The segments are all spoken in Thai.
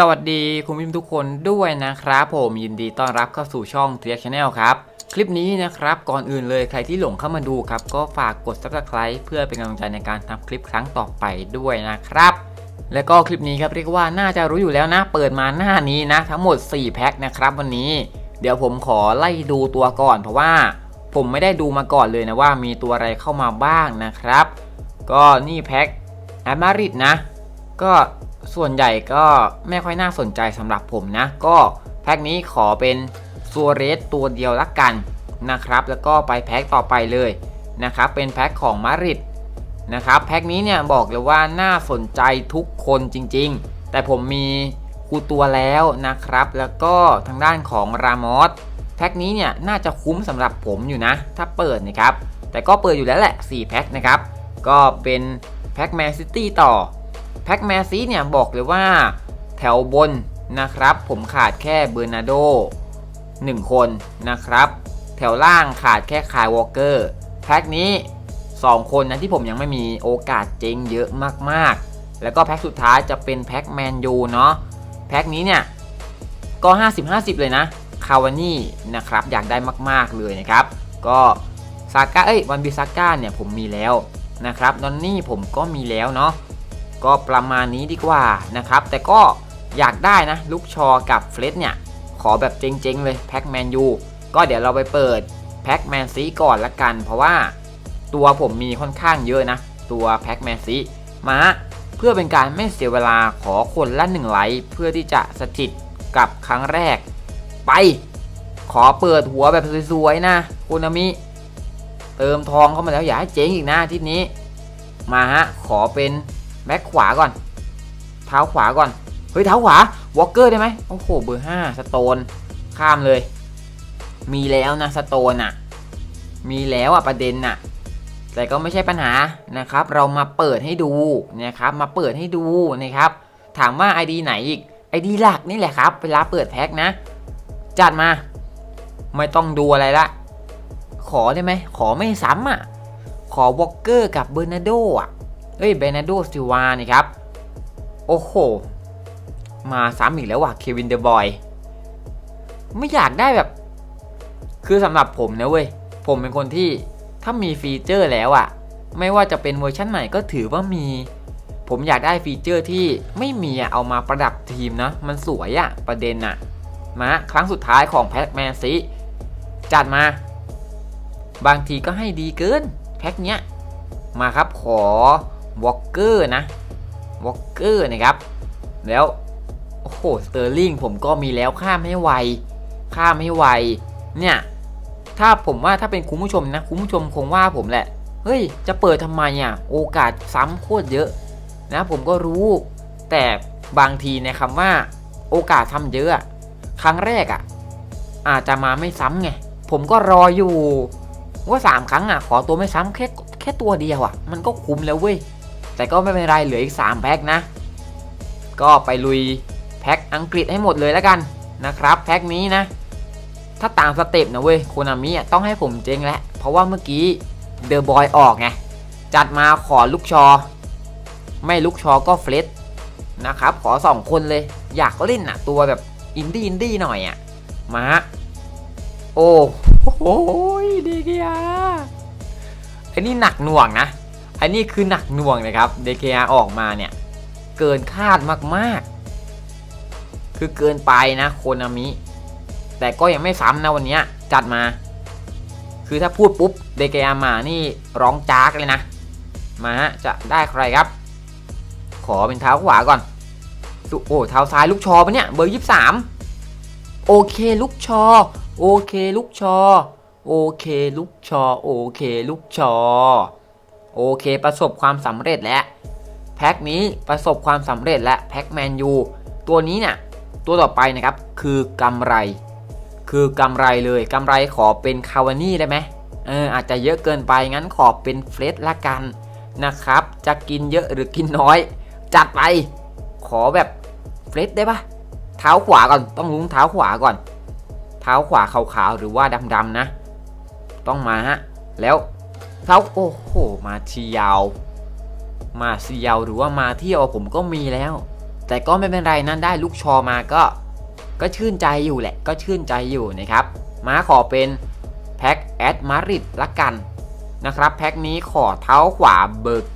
สวัสดีคุณผู้ชมทุกคนด้วยนะครับผมยินดีต้อนรับเข้าสู่ช่อง t r i a c Channel ครับคลิปนี้นะครับก่อนอื่นเลยใครที่หลงเข้ามาดูครับก็ฝากกด subscribe เพื่อเป็นกำลังใจในการทำคลิปครั้งต่อไปด้วยนะครับ แล้วก็คลิปนี้ครับเรียกว่าน่าจะรู้อยู่แล้วนะ เปิดมาหน้านี้นะ ทั้งหมด 4 แพ็คนะครับวันนี้ เดี๋ยวผมขอไล่ดูตัวก่อน เพราะว่าผมไม่ได้ดูมาก่อนเลยนะว่ามีตัวอะไรเข้ามาบ้างนะครับ ก็นี่แพ็คแอมาริดนะ ก็ ส่วนใหญ่ก็ไม่ค่อยน่าสนใจสำหรับผมนะ ก็แพ็คนี้ขอเป็นซัวเรสตัวเดียวละกันนะครับ แล้วก็ไปแพ็คต่อไปเลยนะครับ เป็นแพ็คของมาริดนะครับ แพ็คนี้เนี่ยบอกเลยว่าน่าสนใจทุกคนจริง ๆ แต่ผมมีคูตัวแล้วนะครับ แล้วก็ทางด้านของรามอสแพ็คนี้เนี่ยน่าจะคุ้มสำหรับผมอยู่นะ ถ้าเปิดนะครับ แต่ก็เปิดอยู่แล้วแหละ 4 แพ็คนะครับ ก็เป็นแพ็คแมนซิตี้ต่อ แพ็คแมซีเนี่ยบอกเลยว่าแถวบนนะครับ ผมขาดแค่เบอร์นาโด1 คนนะครับ แถวล่างขาดแค่คายวอลเกอร์แพ็คนี้ 2 คนนะที่ผมยังไม่มีโอกาสเจ๊งเยอะมากๆ แล้วก็แพ็คสุดท้ายจะเป็นแพ็คแมนยูเนาะแพ็คนี้เนี่ยก็ 50-50 เลยนะคาวานี่นะครับอยากได้มากๆเลยนะครับ ก็ซาก้าเอ้ยวันบิซาก้าเนี่ยผมมีแล้วนะครับนอนนี่ผมก็มีแล้วเนาะ ก็ประมาณนี้ดีกว่านะครับ แต่ก็อยากได้นะลูกชอกับเฟรดเนี่ย ขอแบบเจ๋งๆเลยแพ็กแมนยูก็เดี๋ยวเราไปเปิดแพ็กแมนซีก่อนละกัน เพราะว่าตัวผมมีค่อนข้างเยอะนะ ตัวแพ็กแมนซีมาเพื่อเป็นการไม่เสียเวลาขอคนละหนึ่งไลค์เพื่อที่จะสถิตกับครั้งแรก ไป ขอเปิดหัวแบบสวยๆนะคุณอามิเติมทองเข้ามาแล้วอย่าให้เจ๊งอีกนะทิศนี้ มาฮะขอเป็น แบ็คขวาก่อน เท้าขวาก่อน เฮ้ย เท้าขวาวอลเกอร์ได้ไหมโอ้โห เบอร์ห้าสโตน ข้ามเลย มีแล้วนะสโตนอะมีแล้วอะประเด็นน่ะแต่ก็ไม่ใช่ปัญหานะครับ เรามาเปิดให้ดูนะครับ มาเปิดให้ดูนะครับ ถามว่า ID ไหนอีก ID หลักนี่แหละครับ เวลาเปิดแพ็คนะ จัดมา ไม่ต้องดูอะไรละ ขอได้ไหม ขอไม่ซ้ำอะ ขอวอลเกอร์กับเบอร์นาโดอะ เอ้ยเบรนาโดซิวานี่ครับ โอ้โห มาซ้ำอีกแล้วว่ะเควินเดอะบอย ไม่อยากได้แบบ คือสำหรับผมนะเว้ย ผมเป็นคนที่ถ้ามีฟีเจอร์แล้วอะไม่ว่าจะเป็นเวอร์ชันใหม่ก็ถือว่ามี ผมอยากได้ฟีเจอร์ที่ไม่มีอะเอามาประดับทีมนะ มันสวยอะประเด็นอะมาครั้งสุดท้ายของแพ็กแมนซีจัดมา บางทีก็ให้ดีเกิน แพ็กเนี้ย มาครับขอ วอลเกอร์นะวอลเกอร์นะครับ แล้ว โอ้โหสเตอร์ลิงผมก็มีแล้วข้ามให้ไวข้ามให้ไวเนี่ยถ้าผมว่าถ้าเป็นคุณผู้ชมนะคุณผู้ชมคงว่าผมแหละ เฮ้ย จะเปิดทำไมอะโอกาสซ้ำโคตรเยอะ นะผมก็รู้ แต่บางทีในคำว่า โอกาสทำเยอะอะ ครั้งแรกอะ อาจจะมาไม่ซ้ำไงผมก็รออยู่ว่าสามครั้งอะ ขอตัวไม่ซ้ำแค่แค่ตัวเดียวอะ มันก็คุ้มแล้วเว้ย แต่ก็ไม่เป็นไรเหลืออีก 3 แพ็คนะ ก็ไปลุยแพ็คอังกฤษให้หมดเลยแล้วกันนะครับแพ็คนี้นะ ถ้าตามสเต็ปนะเว้ยโคนามิต้องให้ผมเจ๊งแล้ว เพราะว่าเมื่อกี้เดอะบอยออกไงจัดมาขอลูกชอ ไม่ลูกชอก็เฟลตนะครับ ขอ 2 คนเลยอยากเล่นอะตัวแบบอินดี้อินดี้หน่อยอะมาฮะโอ้โหดีเกียไอ้นี่หนักหน่วงนะ อันนี้คือหนักหน่วงนะครับเดเ a ออกมาเนี่ย เกินคาดมากๆ คือเกินไปนะโคนามิ แต่ก็ยังไม่ซ้ำนะวันนี้จัดมา คือถ้าพูดปุ๊บเดเ a มานี่ร้องจากเลยนะ มาฮะจะได้ใครครับ ขอเป็นเท้าขวาก่อน โอ้เท้าซ้ายลูกชอปะเนี่ยเบอร์ยี่สามโอเคลูกชอ โอเคลูกชอ โอเคลูกชอ โอเคลูกชอ โอเค ประสบความสำเร็จแล้วแพ็คนี้ประสบความสำเร็จและแพ็คแมนยูตัวนี้เนี่ยตัวต่อไปนะครับคือกำไร คือกำไรเลยกำไรขอเป็นคาวานี่ได้ไหมเอออาจจะเยอะเกินไปงั้นขอเป็นเฟรดละกันนะครับ จะกินเยอะหรือกินน้อย จัดไป ขอแบบเฟรดได้ปะเท้าขวาก่อนต้องลุ้งเท้าขวาก่อน เท้าขวาขาวๆหรือว่าดำๆนะ ต้องมาฮะแล้ว เท้าโอ้โห มาทียาวมาเซียวหรือว่ามาเที่ยวผมก็มีแล้ว แต่ก็ไม่เป็นไรนะได้ลูกชอมาก็ ก็ชื่นใจอยู่แหละ ก็ชื่นใจอยู่นะครับ ม้าขอเป็นแพ็คแอดมาริดละกันนะครับ แพ็คนี้ขอเท้าขวาเบอร์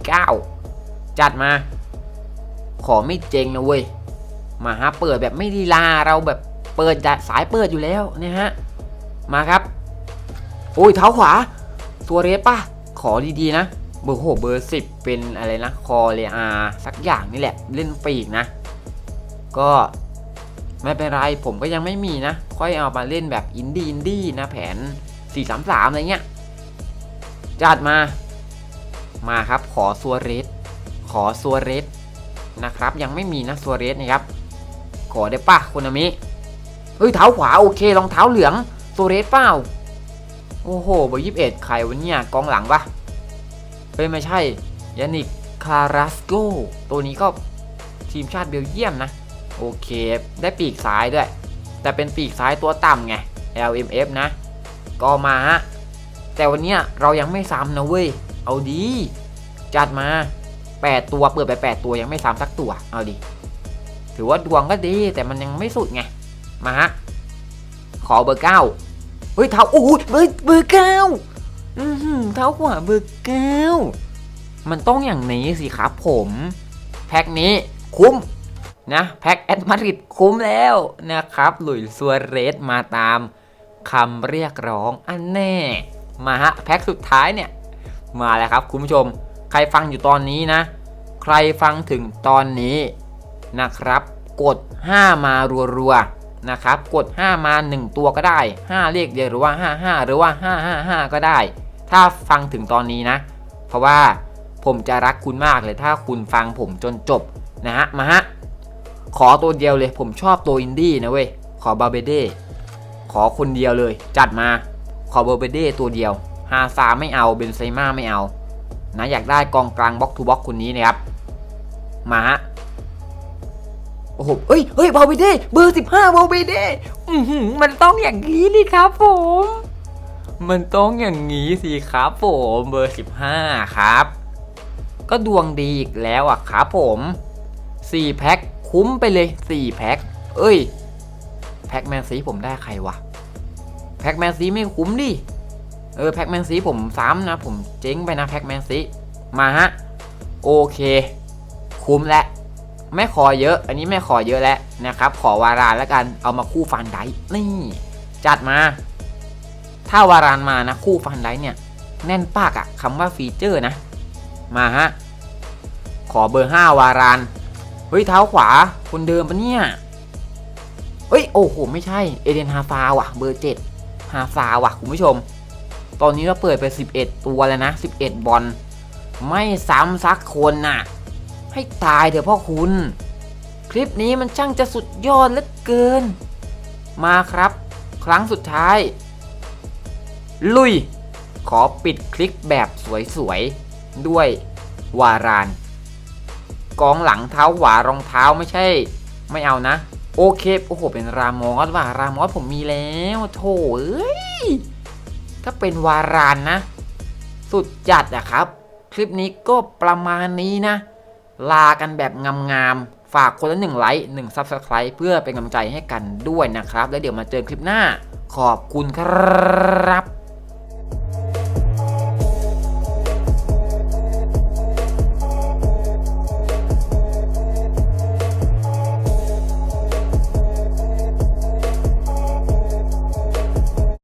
9จัดมา ขอไม่เจงนะเว้ย มาฮะเปิดแบบไม่ลีลาเราแบบเปิดสายเปิดอยู่แล้วนะฮะ มาครับ โอ้ยเท้าขวาตัวเรสป่ะ ขอดีๆนะ เบอร์โหเบอร์สิบเป็นอะไรนะ คอเรียอาสักอย่างนี่แหละ เล่นปีกนะ ก็ไม่เป็นไรผมก็ยังไม่มีนะ ค่อยเอามาเล่นแบบอินดี้อินดี้นะแผน 433 อะไรเงี้ย จัดมา มาครับขอซัวเรส ขอซัวเรสนะครับ ยังไม่มีนะซัวเรสนะครับ ขอได้ป่ะคุณอามิ เฮ้ยเท้าขวาโอเครองเท้าเหลืองซัวเรสเปล่า โอ้โหเบอร์ยี่สิบเอ็ดใครวะเนี่ยกองหลังปะเฮ้ยไม่ใช่ยานิกคาราสโกตัวนี้ก็ทีมชาติเบลเยียมนะ โอเค ได้ปีกซ้ายด้วย แต่เป็นปีกซ้ายตัวต่ำไง LMF นะ ก็มาฮะ แต่วันนี้เรายังไม่ซ้ำนะเว้ย เอาดี จัดมา 8 ตัวเปิดไป 8 ตัวยังไม่ซ้ำสักตัว เอาดี ถือว่าดวงก็ดีแต่มันยังไม่สุดไง มาฮะ ขอเบอร์ 9 ฮ้ยเท้าโอ้ยเบอร์เบอร์เก้าอือหือเท้าขวาเบอร์เก้ามันต้องอย่างนี้สิครับผม แพ็คนี้คุ้มนะแพ็คแอดมาริดคุ้มแล้วนะครับหลุยส์ซัวเรสมาตามคำเรียกร้องอันแน่ มาฮะแพ็คสุดท้ายเนี่ย มาแล้วครับคุณผู้ชม ใครฟังอยู่ตอนนี้นะ ใครฟังถึงตอนนี้นะครับ กด 5 มารัวๆ นะครับกด 5 มา 1 ตัวก็ได้ 5 เลขเดียวหรือว่า 55 หรือว่า 555 ก็ได้ ถ้าฟังถึงตอนนี้นะ เพราะว่าผมจะรักคุณมากเลยถ้าคุณฟังผมจนจบนะฮะมาฮะขอตัวเดียวเลยผมชอบตัวอินดี้นะเว้ยขอบาเบเด้ขอคนเดียวเลย จัดมาขอบาเบเด้ตัวเดียวฮาซาไม่เอาเบนไซม่าไม่เอานะอยากได้กองกลางบล็อกทูบล็อกคนนี้นะครับมาฮะ โอ้โหเฮ้ยเฮ้ยบาเบเด้เบอร์สิบห้าบาเบเด้อือหือมันต้องอย่างนี้นี่ครับผม มันต้องอย่างนี้สิครับผมเบอร์สิบห้าครับ ก็ดวงดีอีกแล้วอะครับผม4แพ็คคุ้มไปเลย4แพ็คเอ้ย แพ็คแมนซีผมได้ใครวะ แพ็คแมนซีไม่คุ้มดิ เออแพ็คแมนซีผมซ้ำนะ ผมเจ๊งไปนะแพ็คแมนซีมาฮะ โอเค คุ้มแล้ว ไม่ขอเยอะ อันนี้ไม่ขอเยอะแล้วนะครับ ขอวารานแล้วกันเอามาคู่ฟันไดนี่ จัดมา ถ้าวารานมานะคู่ฟันไดเนี่ย แน่นปากอะคำว่าฟีเจอร์นะ มาฮะ ขอเบอร์ 5 วารานเฮ้ยเท้าขวาคนเดิมปะเนี่ยเฮ้ยโอ้โหไม่ใช่เอเดนฮาฟาว่ะเบอร์ 7 ฮาฟาว่ะคุณผู้ชม ตอนนี้เราเปิดไป 11 ตัวแล้วนะ 11 บอลไม่ซ้ำสักคนน่ะ ให้ตายเถอะพ่อคุณ คลิปนี้มันช่างจะสุดยอดเหลือเกิน มาครับ ครั้งสุดท้าย ลุย ขอปิดคลิปแบบสวยๆ ด้วยวาราน กองหลังเท้าขวารองเท้าไม่ใช่ ไม่เอานะ โอเค โอ้โห เป็นรามอสว่ารามอสผมมีแล้วโถเอ้ยถ้าเป็นวารานนะ สุดจัดอะครับ คลิปนี้ก็ประมาณนี้นะ ลากันแบบงามๆ ฝากคนละหนึ่งไลค์หนึ่งซับสไครป์เพื่อเป็นกำลังใจให้กันด้วยนะครับ แล้วเดี๋ยวมาเจอคลิปหน้า ขอบคุณครับ